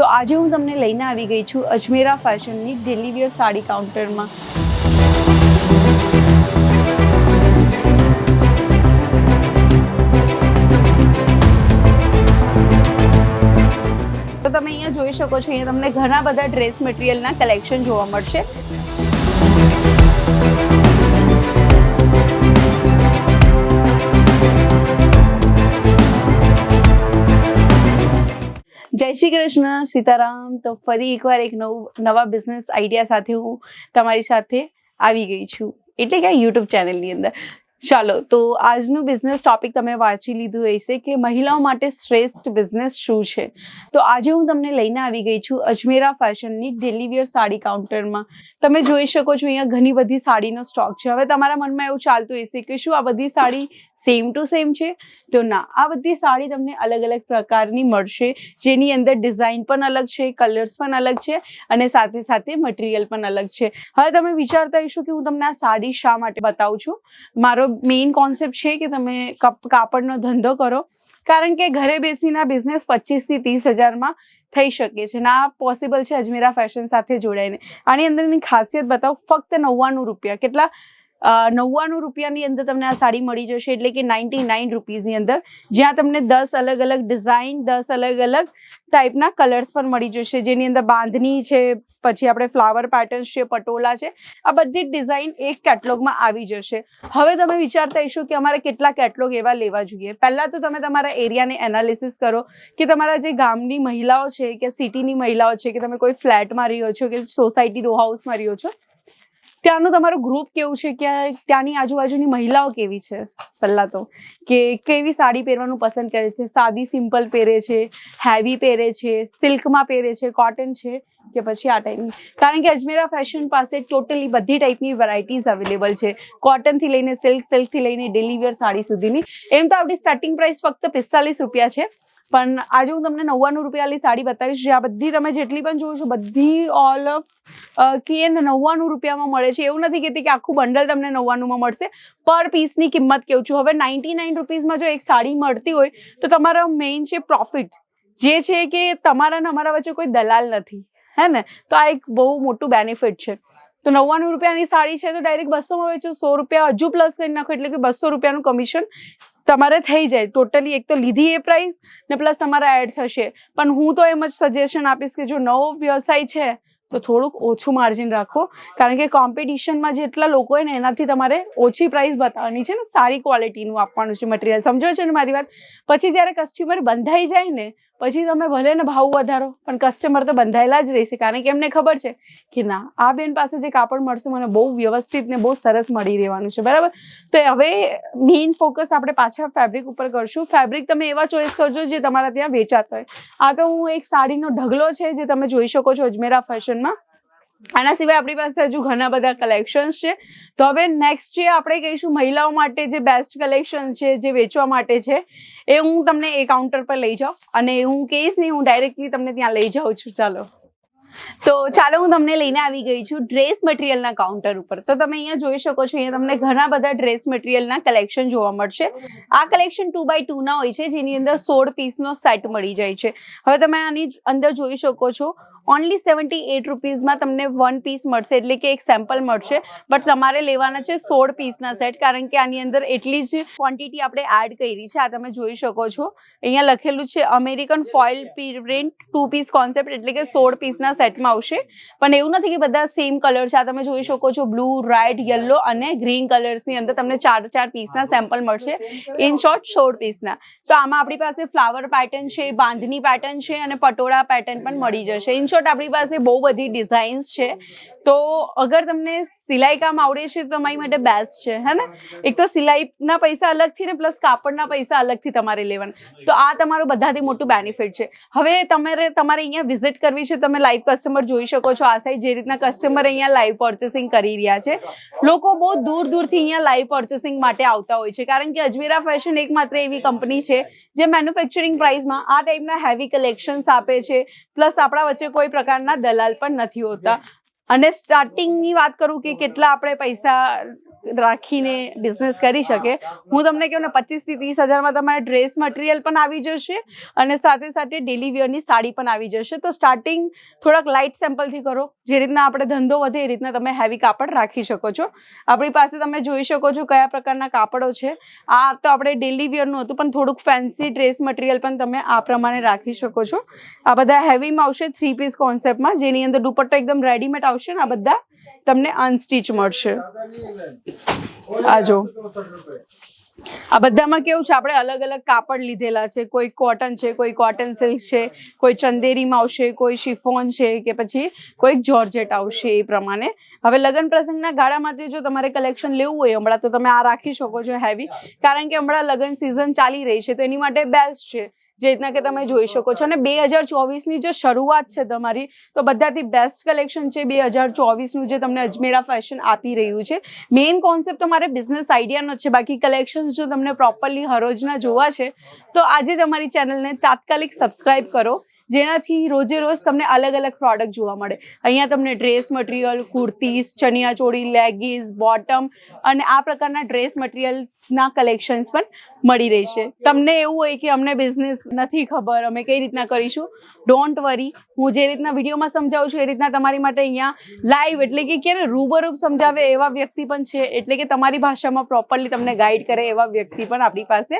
તો આજે હું તમને લઈને આવી ગઈ છું અજમેરા ફેશનની વિયર સાડી કાઉન્ટરમાં તો તમે અહીંયા જોઈ શકો છો, અહીંયા તમને ઘણા બધા ડ્રેસ મટીરિયલના કલેક્શન જોવા મળશે. જય શ્રી કૃષ્ણ, સીતારામ. તો ફરી એકવાર એક નવું, નવા બિઝનેસ આઈડિયા સાથે હું તમારી સાથે આવી ગઈ છું. એટલે કે યુટ્યુબ ચેનલની અંદર. ચાલો, તો આજનું બિઝનેસ ટોપિક તમે વાંચી લીધું હશે કે મહિલાઓ માટે શ્રેષ્ઠ બિઝનેસ શું છે? તો આજે હું તમને લઈને આવી ગઈ છું અજમેરા ફેશનની ડેલીવિયર સાડી કાઉન્ટરમાં તમે જોઈ શકો છો, અહીંયા ઘણી બધી સાડીનો સ્ટોક છે. હવે તમારા મનમાં એવું ચાલતું હશે કે શું આ બધી સાડી સેમ ટુ સેમ છે? તો ના, આ બધી સાડી તમને અલગ અલગ પ્રકારની મળશે. જેની અંદર ડિઝાઇન પણ અલગ છે કલર્સ પણ અલગ છે અને સાથે સાથે મટીરિયલ પણ અલગ છે. હવે તમે વિચારતા હશો કે હું તમને આ સાડી શા માટે બતાવું છું? મારો મેઇન કોન્સેપ્ટ છે કે તમે કપ, કાપડનો ધંધો કરો. કારણ કે ઘરે બેસીના બિઝનેસ પચીસથી ત્રીસ હજારમાં થઈ શકે છે. ના પોસિબલ છે અજમેરા ફેશન સાથે જોડાઈને. આની અંદરની ખાસિયત બતાવું, ફક્ત નવ્વાણું રૂપિયા. કેટલા નવ્વાણું રૂપિયાની અંદર તમને આ સાડી મળી જશે, એટલે કે નાઇન્ટી નાઇન રૂપીઝની અંદર, જ્યાં તમને દસ અલગ અલગ ડિઝાઇન, દસ અલગ અલગ ટાઈપના કલર્સ પણ મળી જશે. જેની અંદર બાંધણી છે, પછી આપણે ફ્લાવર પેટર્ન્સ છે પટોલા છે, આ બધી ડિઝાઇન એક કેટલોગમાં આવી જશે. હવે તમે વિચારતા હશો કે અમારે કેટલા કેટલોગ એવા લેવા જોઈએ. પહેલાં તો તમે તમારા એરિયાને એનાલિસિસ કરો કે તમારા જે ગામની મહિલાઓ છે કે સિટીની મહિલાઓ છે, કે તમે કોઈ ફ્લેટમાં રહ્યો છો, કે સોસાયટી રો હાઉસમાં રહ્યો છો ત્યાંનું તમારું ગ્રુપ કેવું છે? કે ત્યાંની આજુબાજુની મહિલાઓ કેવી છે? પહેલાં તો કે કેવી સાડી પહેરવાનું પસંદ કરે છે? સાદી સિમ્પલ પહેરે છે? હેવી પહેરે છે? સિલ્કમાં પહેરે છે? કોટન છે? કે પછી આ ટાઈપની કારણ કે અજમેરા ફેશન પાસે ટોટલી બધી ટાઈપની વેરાયટીઝ અવેલેબલ છે. કોટનથી લઈને સિલ્ક સિલ્કથી લઈને ડેલી સાડી સુધીની. એમ તો આપણી સ્ટાર્ટિંગ પ્રાઇસ ફક્ત પિસ્તાલીસ રૂપિયા છે. પણ આજે હું તમને નવ્વાણું રૂપિયાની સાડી બતાવીશ, જે આ બધી તમે જેટલી પણ છો બધી ઓલ ઓફ કે નવ્વાણું રૂપિયામાં મળે છે. એવું નથી કહેતી કે આખું બંડલ તમને નવ્વાણુંમાં મળશે. પર પીસની કિંમત કેવું છું? હવે નાઇન્ટી નાઇન રૂપીઝમાં જો એક સાડી મળતી હોય, તો તમારો મેઇન છે પ્રોફિટ જે છે કે તમારા ને અમારા વચ્ચે કોઈ દલાલ નથી. હે ને? તો આ એક બહુ મોટું બેનિફિટ છે. તો નવ્વાણું રૂપિયાની સાડી છે, તો ડાયરેક્ટ બસોમાં વેચો સો રૂપિયા હજુ પ્લસ કરી નાખો, એટલે કે બસો રૂપિયાનું કમિશન તમારે થઈ જાય. ટોટલી એક તો લીધી એ પ્રાઇસ ને પ્લસ તમારા એડ થશે. પણ હું તો એમ જ સજેશન આપીશ કે જો નવો વ્યવસાય છે, તો થોડુંક ઓછું માર્જિન રાખો. કારણ કે કોમ્પિટિશનમાં જેટલા લોકો હોય ને, એનાથી તમારે ઓછી પ્રાઇસ બતાવવાની છે ને, સારી ક્વોલિટીનું આપવાનું છે મટીરિયલ સમજો છો ને મારી વાત? પછી જ્યારે કસ્ટમર બંધાઈ જાય ને પછી તમે ભલે ને ભાવ વધારો, પણ કસ્ટમર તો બંધાયેલા જ રહેશે. કારણ કે એમને ખબર છે કે ના, આ બેન પાસે જે કાપડ મળશે, મને બહુ વ્યવસ્થિત ને બહુ સરસ મળી રહેવાનું છે. બરાબર? તો હવે મેઇન ફોકસ આપણે પાછા ફેબ્રિક ઉપર કરશું. ફેબ્રિક તમે એવા ચોઈસ કરજો જે તમારા ત્યાં વેચાતા હોય. આ તો હું એક સાડીનો ઢગલો છે, જે તમે જોઈ શકો છો અજમેરા ફેશનમાં આના સિવાય આપણી પાસે હજુ ઘણા બધા કલેક્શન્સ છે. તો હવે નેક્સ્ટ જે આપણે કહીશું મહિલાઓ માટે જે બેસ્ટ કલેક્શન છે, જે વેચવા માટે છે, એ હું તમને એ કાઉન્ટર પર લઈ જાઉં અને હું કહીશ નહીં, હું ડાયરેક્ટલી તમને ત્યાં લઈ જાઉં છું. ચાલો. તો ચાલો, હું તમને લઈને આવી ગઈ છું ડ્રેસ મટીરિયલના કાઉન્ટર ઉપર. તો તમે અહીંયા જોઈ શકો છો, અહીંયા તમને ઘણા બધા ડ્રેસ મટીરિયલના કલેક્શન જોવા મળશે. આ કલેક્શન ટુ બાય ટુના હોય છે, જેની અંદર સોળ પીસનો સેટ મળી જાય છે. હવે તમે આની અંદર જોઈ શકો છો ઓનલી સેવન્ટી એટ રૂપીઝમાં તમને વન પીસ મળશે, એટલે કે એક સેમ્પલ મળશે. બટ તમારે લેવાના છે સોળ પીસના સેટ કારણ કે આની અંદર એટલી જ ક્વોન્ટિટી આપણે એડ કરી છે. આ તમે જોઈ શકો છો. અહીંયા લખેલું છે American foil print two piece concept એટલે કે સોળ પીસના સેટમાં આવશે. પણ એવું નથી કે બધા સેમ કલર છે. આ તમે જોઈ શકો છો બ્લુ રેડ યલો અને ગ્રીન કલર્સની અંદર તમને ચાર ચાર પીસના સેમ્પલ મળશે. ઇન શોર્ટ સોળ પીસના તો આમાં આપણી પાસે ફ્લાવર પેટર્ન છે, બાંધની પેટર્ન છે અને પટોળા પેટર્ન પણ મળી જશે. ઇન શોર્ટ આપણી પાસે બહુ બધી ડિઝાઇન્સ છે. તો અગર તમને સિલાઈ કામ આવડે છે તો તમારી માટે બેસ્ટ છે, હે ને? એક તો સિલાઈના પૈસા અલગથી ને પ્લસ કાપડના પૈસા અલગથી તમારે લેવાના. તો આ તમારું બધાથી મોટું બેનિફિટ છે. હવે તમારે તમારે અહીંયા વિઝિટ કરવી છે, તમે લાઈવ કસ્ટમર જોઈ શકો છો. આ સાઈડ જે રીતના કસ્ટમર અહીંયા લાઈવ પર્ચેસિંગ કરી રહ્યા છે. લોકો બહુ દૂર દૂરથી અહીંયા લાઈવ પર્ચેસિંગ માટે આવતા હોય છે. કારણ કે અજમેરા ફેશન એકમાત્ર એવી કંપની છે જે મેન્યુફેક્ચરિંગ પ્રાઇસમાં આ ટાઈપના હેવી કલેક્શન્સ આપે છે. પ્લસ આપણા વચ્ચે કોઈ પ્રકારના દલાલ પણ નથી હોતા. અને સ્ટાર્ટિંગની વાત કરું કે કેટલા આપણે પૈસા રાખીને બિઝનેસ કરી શકે. હું તમને કહું ને, પચીસથી ત્રીસ હજારમાં તમારે ડ્રેસ મટીરિયલ પણ આવી જશે અને સાથે સાથે ડેલી વેરની સાડી પણ આવી જશે. તો સ્ટાર્ટિંગ થોડાક લાઇટ સેમ્પલથી કરો. જે રીતના આપણે ધંધો વધે એ રીતના તમે હેવી કાપડ રાખી શકો છો. આપણી પાસે તમે જોઈ શકો છો કયા પ્રકારના કાપડો છે. આ તો આપણે ડેલી વેરનું હતું, પણ થોડુંક ફેન્સી ડ્રેસ મટીરિયલ પણ તમે આ પ્રમાણે રાખી શકો છો. આ બધા હેવીમાં આવશે થ્રી પીસ કોન્સેપ્ટમાં જેની અંદર દુપટ્ટો એકદમ રેડીમેડ આવશે ને આ બધા તમને અનસ્ટીચ મળશે. આ જો. આ બધામાં કેવું છે? આપણે અલગ અલગ કાપડ લીધેલા છે. કોઈ કોટન છે, કોઈ કોટન સિલ્ક છે, કોઈ ચંદેરીમાં આવશે કોઈ શિફોન છે કે પછી કોઈ જોર્જેટ આવશે એ પ્રમાણે. હવે લગ્ન પ્રસંગના ગાળામાંથી જો તમારે કલેક્શન લેવું હોય, હમણાં તો તમે આ રાખી શકો છો હેવી કારણ કે હમણાં લગ્ન સિઝન ચાલી રહી છે, તો એની માટે બેસ્ટ છે. જે રીતના કે તમે જોઈ શકો છો. અને બે હજાર ચોવીસની જે શરૂઆત છે તમારી, તો બધાથી બેસ્ટ કલેક્શન છે બે હજાર ચોવીસનું જે તમને અજમેરા ફેશન આપી રહ્યું છે. મેઇન કોન્સેપ્ટ તમારે બિઝનેસ આઈડિયાનો છે. બાકી કલેક્શન્સ જો તમને પ્રોપરલી હરોજના જોવા છે, તો આજે જ અમારી ચેનલને તાત્કાલિક સબસ્ક્રાઈબ કરો. જેનાથી રોજે રોજ તમને અલગ અલગ પ્રોડક્ટ જોવા મળે. અહીંયા તમને dress material kurtis chaniya choli leggings bottom અને આ પ્રકારના ડ્રેસ મટીરિયલના કલેક્શન્સ પણ મળી રહેશે. તમને એવું હોય કે અમને બિઝનેસ નથી ખબર, અમે કઈ રીતના કરીશું? ડોન્ટ વરી હું જે રીતના વિડીયોમાં સમજાવું છું એ રીતના તમારી માટે અહીંયા લાઈવ એટલે કે ક્યારે રૂબરૂબ સમજાવે એવા વ્યક્તિ પણ છે, એટલે કે તમારી ભાષામાં પ્રોપરલી તમને ગાઈડ કરે એવા વ્યક્તિ પણ આપણી પાસે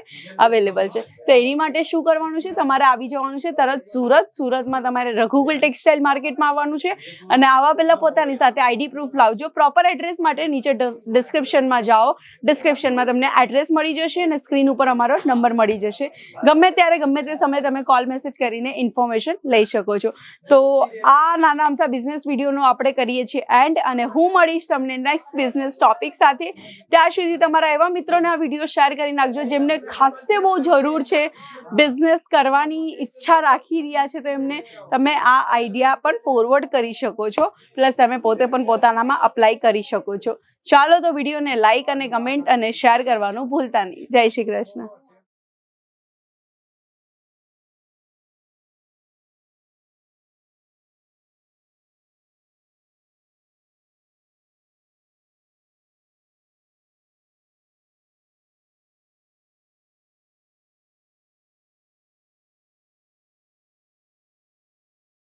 અવેલેબલ છે. તો એની માટે શું કરવાનું છે? તમારે આવી જવાનું છે તરત સુરત સુરતમાં તમારે રઘુકુલ ટેક્સટાઇલ માર્કેટમાં આવવાનું છે. અને આવા પહેલા પોતાની સાથે આઈડી પ્રૂફ લાવજો. પ્રોપર એડ્રેસ માટે નીચે ડિસ્ક્રિપ્શનમાં જાઓ. ડિસ્ક્રિપ્શનમાં તમને એડ્રેસ મળી જશે અને સ્ક્રીન ઉપર અમારો નંબર મળી જશે. ગમે ત્યારે, ગમે તે સમયે તમે કોલ મેસેજ કરીને ઇન્ફોર્મેશન લઈ શકો છો. તો આ નાના અમથા બિઝનેસ વિડીયોનો આપણે કરીએ છીએ એન્ડ અને હું મળીશ તમને નેક્સ્ટ બિઝનેસ ટોપિક સાથે. ત્યાં સુધી તમારા એવા મિત્રોને આ વીડિયો શેર કરી નાખજો જેમને ખાસે બહુ જરૂર છે બિઝનેસ કરવાની ઈચ્છા રાખી રહ્યા છે તો એમને તમે આ આઈડિયા પણ ફોરવર્ડ કરી શકો છો. પ્લસ તમે પોતે પણ પોતાનામાં અપ્લાય કરી શકો છો. ચાલો તો વિડીયોને લાઇક અને કમેન્ટ અને શેર કરવાનું ભૂલતા નહીં. જય શ્રી કૃષ્ણ.